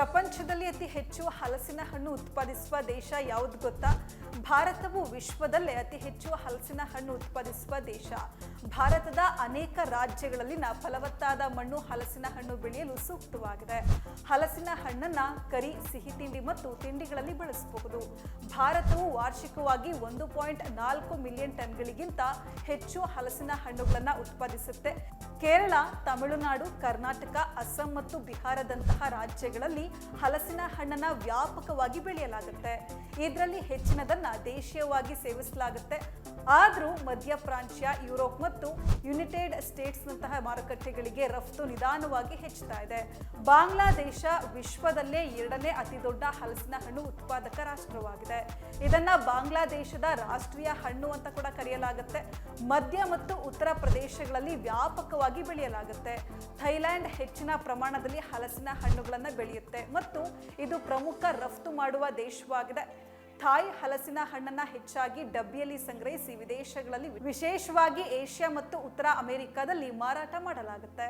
ಪ್ರಪಂಚದಲ್ಲಿ ಅತಿ ಹೆಚ್ಚು ಹಲಸಿನ ಹಣ್ಣು ಉತ್ಪಾದಿಸುವ ದೇಶ ಯಾವುದು ಗೊತ್ತಾ? ಭಾರತವು ವಿಶ್ವದಲ್ಲೇ ಅತಿ ಹೆಚ್ಚು ಹಲಸಿನ ಹಣ್ಣು ಉತ್ಪಾದಿಸುವ ದೇಶ. ಭಾರತದ ಅನೇಕ ರಾಜ್ಯಗಳಲ್ಲಿನ ಫಲವತ್ತಾದ ಮಣ್ಣು ಹಲಸಿನ ಹಣ್ಣು ಬೆಳೆಯಲು ಸೂಕ್ತವಾಗಿದೆ. ಹಲಸಿನ ಹಣ್ಣನ್ನ ಕರಿ, ಸಿಹಿ ತಿಂಡಿ ಮತ್ತು ತಿಂಡಿಗಳಲ್ಲಿ ಬಳಸಬಹುದು. ಭಾರತವು ವಾರ್ಷಿಕವಾಗಿ ಒಂದು ಪಾಯಿಂಟ್ ನಾಲ್ಕು ಮಿಲಿಯನ್ ಟನ್ಗಳಿಗಿಂತ ಹೆಚ್ಚು ಹಲಸಿನ ಹಣ್ಣುಗಳನ್ನು ಉತ್ಪಾದಿಸುತ್ತೆ. ಕೇರಳ, ತಮಿಳುನಾಡು, ಕರ್ನಾಟಕ, ಅಸ್ಸಾಂ ಮತ್ತು ಬಿಹಾರದಂತಹ ರಾಜ್ಯಗಳಲ್ಲಿ ಹಲಸಿನ ಹಣ್ಣನ್ನು ವ್ಯಾಪಕವಾಗಿ ಬೆಳೆಯಲಾಗುತ್ತೆ. ಇದರಲ್ಲಿ ಹೆಚ್ಚಿನದನ್ನ ದೇಶೀಯವಾಗಿ ಸೇವಿಸಲಾಗುತ್ತೆ. ಆದರೂ ಮಧ್ಯ ಪ್ರಾಚ್ಯ ಯುರೋಪ್ ಮತ್ತು ಯುನೈಟೆಡ್ ಸ್ಟೇಟ್ಸ್ನಂತಹ ಮಾರುಕಟ್ಟೆಗಳಿಗೆ ರಫ್ತು ನಿಧಾನವಾಗಿ ಹೆಚ್ಚುತ್ತಾ ಇದೆ. ಬಾಂಗ್ಲಾದೇಶ ವಿಶ್ವದಲ್ಲೇ ಎರಡನೇ ಅತಿದೊಡ್ಡ ಹಲಸಿನ ಹಣ್ಣು ಉತ್ಪಾದಕ ರಾಷ್ಟ್ರವಾಗಿದೆ. ಇದನ್ನ ಬಾಂಗ್ಲಾದೇಶದ ರಾಷ್ಟ್ರೀಯ ಹಣ್ಣು ಅಂತ ಕೂಡ ಕರೆಯಲಾಗುತ್ತೆ. ಮಧ್ಯ ಮತ್ತು ಉತ್ತರ ಪ್ರದೇಶಗಳಲ್ಲಿ ವ್ಯಾಪಕವಾಗಿ ಬೆಳೆಯಲಾಗುತ್ತೆ. ಥೈಲ್ಯಾಂಡ್ ಹೆಚ್ಚಿನ ಪ್ರಮಾಣದಲ್ಲಿ ಹಲಸಿನ ಹಣ್ಣುಗಳನ್ನು ಬೆಳೆಯುತ್ತೆ. ಮತ್ತು ಇದು ಪ್ರಮುಖ ರಫ್ತು ಮಾಡುವ ದೇಶವಾಗಿದೆ. ಥಾಯ್ ಹಲಸಿನ ಹಣ್ಣನ್ನ ಹೆಚ್ಚಾಗಿ ಡಬ್ಬಿಯಲ್ಲಿ ಸಂಗ್ರಹಿಸಿ ವಿದೇಶಗಳಲ್ಲಿ ವಿಶೇಷವಾಗಿ ಏಷ್ಯಾ ಮತ್ತು ಉತ್ತರ ಅಮೆರಿಕಾದಲ್ಲಿ ಮಾರಾಟ ಮಾಡಲಾಗುತ್ತೆ.